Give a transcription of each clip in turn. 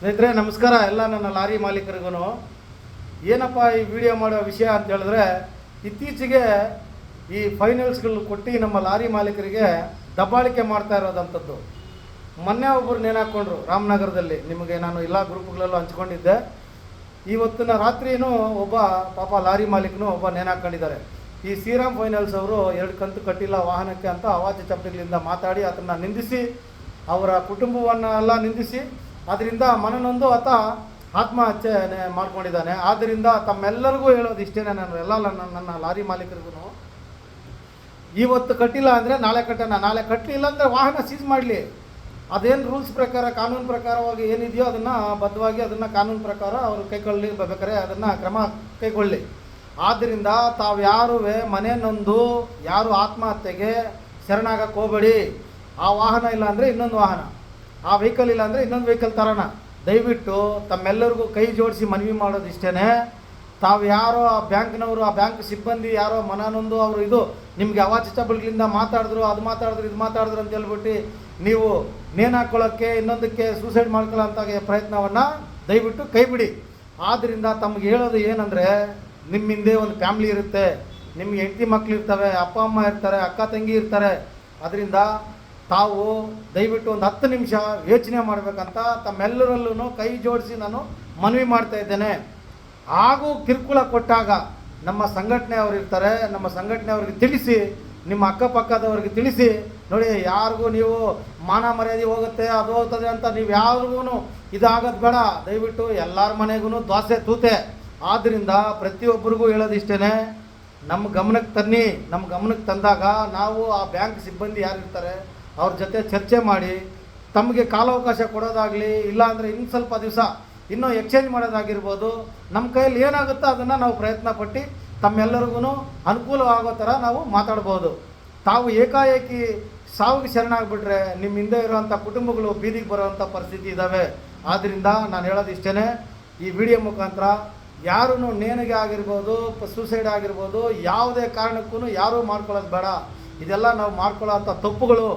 ಸ್ನೇಹಿತರೆ, ನಮಸ್ಕಾರ ಎಲ್ಲ ನನ್ನ ಲಾರಿ ಮಾಲೀಕರಿಗೂ ಏನಪ್ಪ ಈ ವಿಡಿಯೋ ಮಾಡೋ ವಿಷಯ ಅಂತ ಹೇಳಿದ್ರೆ, ಇತ್ತೀಚೆಗೆ ಈ ಫೈನಲ್ಸ್ಗಳು ಕೊಟ್ಟು ನಮ್ಮ ಲಾರಿ ಮಾಲೀಕರಿಗೆ ದಬ್ಬಾಳಿಕೆ ಮಾಡ್ತಾ ಇರೋದಂಥದ್ದು. ಮೊನ್ನೆ ಒಬ್ಬರು ನೇಣಾಕೊಂಡ್ರು ರಾಮನಗರದಲ್ಲಿ. ನಿಮಗೆ ನಾನು ಎಲ್ಲ ಗ್ರೂಪ್ಗಳಲ್ಲೂ ಹಂಚ್ಕೊಂಡಿದ್ದೆ. ಇವತ್ತಿನ ರಾತ್ರಿನೂ ಒಬ್ಬ ಪಾಪ ಲಾರಿ ಮಾಲೀಕನು ಒಬ್ಬ ನೇಣಾಕೊಂಡಿದ್ದಾರೆ. ಈ ಶ್ರೀರಾಮ್ ಫೈನಲ್ಸ್ ಅವರು ಎರಡು ಕಂತು ಕಟ್ಟಿಲ್ಲ ವಾಹನಕ್ಕೆ ಅಂತ ಅವಾಚ್ಯ ಚಪ್ಪಲಿಗಳಿಂದ ಮಾತಾಡಿ, ಅದನ್ನು ನಿಂದಿಸಿ ಅವರ ಕುಟುಂಬವನ್ನೆಲ್ಲ ನಿಂದಿಸಿ ಅದರಿಂದ ಮನನೊಂದು ಆತ ಆತ್ಮಹತ್ಯೆ ಮಾಡ್ಕೊಂಡಿದ್ದಾನೆ. ಆದ್ದರಿಂದ ತಮ್ಮೆಲ್ಲರಿಗೂ ಹೇಳೋದು ಇಷ್ಟೇ ನಾನು, ಎಲ್ಲ ನನ್ನ ಲಾರಿ ಮಾಲೀಕರಿಗೂ ಇವತ್ತು ಕಟ್ಟಿಲ್ಲ ಅಂದರೆ ನಾಳೆ ಕಟ್ಟೋಣ, ನಾಳೆ ಕಟ್ಟಲಿಲ್ಲ ಅಂದರೆ ವಾಹನ ಸೀಸ್ ಮಾಡಲಿ. ಅದೇನು ರೂಲ್ಸ್ ಪ್ರಕಾರ, ಕಾನೂನು ಪ್ರಕಾರವಾಗಿ ಏನಿದೆಯೋ ಅದನ್ನು ಬದ್ಧವಾಗಿ ಅದನ್ನು ಕಾನೂನು ಪ್ರಕಾರ ಅವರು ಕೈಗೊಳ್ಳಿ ಬೇಕಾದ್ರೆ ಅದನ್ನು ಕ್ರಮ ಕೈಗೊಳ್ಳಿ. ಆದ್ದರಿಂದ ತಾವು ಯಾರು ಮನೆಯನ್ನೊಂದು ನೊಂದು ಯಾರು ಆತ್ಮಹತ್ಯೆಗೆ ಶರಣಾಗಕ್ಕೆ ಹೋಗಬೇಡಿ. ಆ ವಾಹನ ಇಲ್ಲ ಅಂದರೆ ಇನ್ನೊಂದು ವಾಹನ. ಆ ವೆಹಿಕಲ್ ಇಲ್ಲ ಅಂದರೆ ಇನ್ನೊಂದು ವೆಹಿಕಲ್ ತರೋಣ. ದಯವಿಟ್ಟು ತಮ್ಮೆಲ್ಲರಿಗೂ ಕೈ ಜೋಡಿಸಿ ಮನವಿ ಮಾಡೋದು ಇಷ್ಟೇ ತಾವು ಯಾರೋ ಆ ಬ್ಯಾಂಕ್ನವರು, ಆ ಬ್ಯಾಂಕ್ ಸಿಬ್ಬಂದಿ, ಯಾರೋ ಮನನೊಂದು, ಅವರು ಇದು ನಿಮಗೆ ಅವಾಚ್ಯ ಚಪ್ಪಲಿಗಳಿಂದ ಮಾತಾಡಿದ್ರು, ಅದು ಮಾತಾಡಿದ್ರು, ಇದು ಮಾತಾಡಿದ್ರು ಅಂತ ಹೇಳ್ಬಿಟ್ಟು ನೀವು ನೇಣಾಕೊಳ್ಳೋಕ್ಕೆ ಇನ್ನೊಂದಕ್ಕೆ ಸೂಸೈಡ್ ಮಾಡ್ಕೊಳ್ಳೋಂಥ ಪ್ರಯತ್ನವನ್ನು ದಯವಿಟ್ಟು ಕೈ ಬಿಡಿ. ಆದ್ದರಿಂದ ತಮಗೆ ಹೇಳೋದು ಏನಂದರೆ ನಿಮ್ಮ ಹಿಂದೆ ಒಂದು ಫ್ಯಾಮ್ಲಿ ಇರುತ್ತೆ. ನಿಮ್ಗೆ ಹೆಂಡತಿ ಮಕ್ಕಳು ಇರ್ತವೆ, ಅಪ್ಪ, ಅಮ್ಮ ಇರ್ತಾರೆ, ಅಕ್ಕ, ತಂಗಿ ಇರ್ತಾರೆ. ಅದರಿಂದ ತಾವು ದಯವಿಟ್ಟು ಒಂದು ಹತ್ತು ನಿಮಿಷ ಯೋಚನೆ ಮಾಡಬೇಕಂತ ತಮ್ಮೆಲ್ಲರಲ್ಲೂ ಕೈ ಜೋಡಿಸಿ ನಾನು ಮನವಿ ಮಾಡ್ತಾ ಇದ್ದೇನೆ. ಹಾಗೂ ಕಿರುಕುಳ ಕೊಟ್ಟಾಗ ನಮ್ಮ ಸಂಘಟನೆಯವರು ಇರ್ತಾರೆ, ನಮ್ಮ ಸಂಘಟನೆಯವ್ರಿಗೆ ತಿಳಿಸಿ, ನಿಮ್ಮ ಅಕ್ಕಪಕ್ಕದವ್ರಿಗೆ ತಿಳಿಸಿ, ನೋಡಿ ಯಾರಿಗೂ ನೀವು ಮಾನ ಮರ್ಯಾದೆ ಹೋಗುತ್ತೆ, ಅದು ಹೋಗ್ತದೆ ಅಂತ ನೀವು ಯಾರಿಗೂ ಇದಾಗೋದು ಬೇಡ. ದಯವಿಟ್ಟು ಎಲ್ಲರ ಮನೆಗೂ ದ್ವಾಸೆ ತೂತೆ. ಆದ್ದರಿಂದ ಪ್ರತಿಯೊಬ್ಬರಿಗೂ ಹೇಳೋದಿಷ್ಟೇ ನಮ್ಮ ಗಮನಕ್ಕೆ ತನ್ನಿ ನಮ್ಮ ಗಮನಕ್ಕೆ ತಂದಾಗ ನಾವು ಆ ಬ್ಯಾಂಕ್ ಸಿಬ್ಬಂದಿ ಯಾರಿರ್ತಾರೆ ಅವ್ರ ಜೊತೆ ಚರ್ಚೆ ಮಾಡಿ, ತಮಗೆ ಕಾಲಾವಕಾಶ ಕೊಡೋದಾಗಲಿ ಇಲ್ಲಾಂದರೆ ಇನ್ನು ಸ್ವಲ್ಪ ದಿವಸ ಇನ್ನೂ ಎಕ್ಸ್ಚೇಂಜ್ ಮಾಡೋದಾಗಿರ್ಬೋದು ನಮ್ಮ ಕೈಯಲ್ಲಿ ಏನಾಗುತ್ತೋ ಅದನ್ನು ನಾವು ಪ್ರಯತ್ನ ಪಟ್ಟು ತಮ್ಮೆಲ್ಲರಿಗೂ ಅನುಕೂಲವಾಗೋ ಥರ ನಾವು ಮಾತಾಡ್ಬೋದು. ತಾವು ಏಕಾಏಕಿ ಸಾವಿಗೆ ಶರಣಾಗ್ಬಿಟ್ರೆ ನಿಮ್ಮ ಹಿಂದೆ ಇರುವಂಥ ಕುಟುಂಬಗಳು ಬೀದಿಗೆ ಬರುವಂಥ ಪರಿಸ್ಥಿತಿ ಇದ್ದಾವೆ ಆದ್ದರಿಂದ ನಾನು ಹೇಳೋದು ಇಷ್ಟೇ ಈ ವಿಡಿಯೋ ಮುಖಾಂತರ ಯಾರೂ ನೇಣಿಗೆ ಆಗಿರ್ಬೋದು ಸೂಸೈಡ್ ಆಗಿರ್ಬೋದು, ಯಾವುದೇ ಕಾರಣಕ್ಕೂ ಯಾರೂ ಮಾಡ್ಕೊಳ್ಳೋದು ಬೇಡ. ಇದೆಲ್ಲ ನಾವು ಮಾಡ್ಕೊಳ್ಳೋಂಥ ತಪ್ಪುಗಳು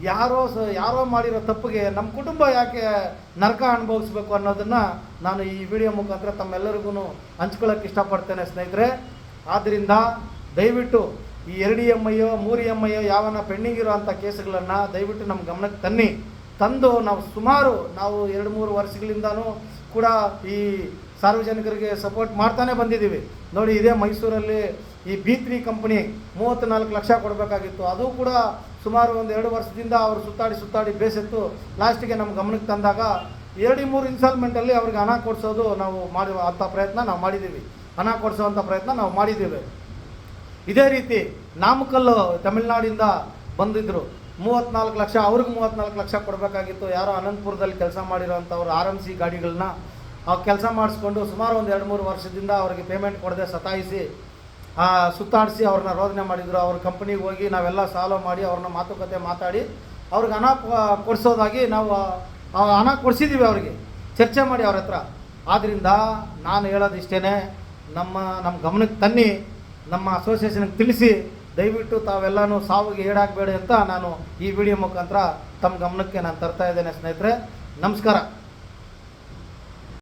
ಯಾರೋ ಸ, ಯಾರೋ ಮಾಡಿರೋ ತಪ್ಪಿಗೆ ನಮ್ಮ ಕುಟುಂಬ ಯಾಕೆ ನರಕ ಅನುಭವಿಸ್ಬೇಕು ಅನ್ನೋದನ್ನು ನಾನು ಈ ವಿಡಿಯೋ ಮುಖಾಂತರ ತಮ್ಮೆಲ್ಲರಿಗೂ ಹಂಚ್ಕೊಳ್ಳೋಕೆ ಇಷ್ಟಪಡ್ತೇನೆ ಸ್ನೇಹಿತರೆ. ಆದ್ದರಿಂದ ದಯವಿಟ್ಟು ಈ ಎರಡು ಎಂ ಐಯೋ, ಮೂರು ಎಂ ಐಯೋ ಯಾವನ್ನ ಪೆಂಡಿಂಗ್ ಇರುವಂಥ ಕೇಸುಗಳನ್ನು ದಯವಿಟ್ಟು ನಮ್ಮ ಗಮನಕ್ಕೆ ತನ್ನಿ. ತಂದು ನಾವು ಸುಮಾರು ನಾವು ಎರಡು ಮೂರು ವರ್ಷಗಳಿಂದನೂ ಕೂಡ ಈ ಸಾರ್ವಜನಿಕರಿಗೆ ಸಪೋರ್ಟ್ ಮಾಡ್ತಾನೆ ಬಂದಿದ್ದೀವಿ. ನೋಡಿ, ಇದೇ ಮೈಸೂರಲ್ಲಿ ಈ ಬಿ ತ್ರೀ ಕಂಪ್ನಿ ಮೂವತ್ತ್ನಾಲ್ಕು ಲಕ್ಷ ಕೊಡಬೇಕಾಗಿತ್ತು. ಅದು ಕೂಡ ಸುಮಾರು ಒಂದು ಎರಡು ವರ್ಷದಿಂದ ಅವರು ಸುತ್ತಾಡಿ ಸುತ್ತಾಡಿ ಬೇಸತ್ತು. ಲಾಸ್ಟಿಗೆ ನಮ್ಮ ಗಮನಕ್ಕೆ ತಂದಾಗ ಎರಡು ಮೂರು ಇನ್ಸ್ಟಾಲ್ಮೆಂಟಲ್ಲಿ ಅವ್ರಿಗೆ ಹಣ ಕೊಡಿಸೋದು ನಾವು ಮಾಡಿ ಅಂಥ ಪ್ರಯತ್ನ ನಾವು ಮಾಡಿದ್ದೀವಿ. ಹಣ ಕೊಡಿಸೋವಂಥ ಪ್ರಯತ್ನ ನಾವು ಮಾಡಿದ್ದೀವಿ. ಇದೇ ರೀತಿ ನಾಮಕಲ್ಲು ತಮಿಳ್ನಾಡಿಂದ ಬಂದಿದ್ದರು ಮೂವತ್ತ್ನಾಲ್ಕು ಲಕ್ಷ, ಅವ್ರಿಗೆ ಮೂವತ್ತ್ನಾಲ್ಕು ಲಕ್ಷ ಕೊಡಬೇಕಾಗಿತ್ತು. ಯಾರೋ ಅನಂತಪುರದಲ್ಲಿ ಕೆಲಸ ಮಾಡಿರೋಂಥವ್ರು ಆರ್ ಎಂ ಸಿ ಗಾಡಿಗಳನ್ನ ಆ ಕೆಲಸ ಮಾಡಿಸ್ಕೊಂಡು ಸುಮಾರು ಒಂದು ಎರಡು ಮೂರು ವರ್ಷದಿಂದ ಅವರಿಗೆ ಪೇಮೆಂಟ್ ಕೊಡದೆ ಸತಾಯಿಸಿ ಸುತ್ತಾಡಿಸಿ ಅವ್ರನ್ನ ರೋದನೆ ಮಾಡಿದರು. ಅವ್ರ ಕಂಪ್ನಿಗೆ ಹೋಗಿ ನಾವೆಲ್ಲ ಸಾಲ್ವ್ ಮಾಡಿ ಅವ್ರನ್ನ ಮಾತುಕತೆ ಮಾತಾಡಿ ಅವ್ರಿಗೆ ಹಣ ಕೊಡಿಸೋದಾಗಿ ನಾವು ಹಣ ಕೊಡಿಸಿದ್ದೀವಿ ಅವರಿಗೆ. ಚರ್ಚೆ ಮಾಡಿ ಅವ್ರ ಹತ್ರ. ಆದ್ದರಿಂದ ನಾನು ಹೇಳೋದು ಇಷ್ಟೇ ನಮ್ಮ ನಮ್ಮ ಗಮನಕ್ಕೆ ತನ್ನಿ, ನಮ್ಮ ಅಸೋಸಿಯೇಷನ್ಗೆ ತಿಳಿಸಿ, ದಯವಿಟ್ಟು ತಾವೆಲ್ಲನೂ ಸಾವಿಗೆ ಈಡಾಗಬೇಡಿ ಅಂತ ನಾನು ಈ ವಿಡಿಯೋ ಮುಖಾಂತರ ತಮ್ಮ ಗಮನಕ್ಕೆ ನಾನು ತರ್ತಾ ಇದ್ದೇನೆ ಸ್ನೇಹಿತರೆ. ನಮಸ್ಕಾರ.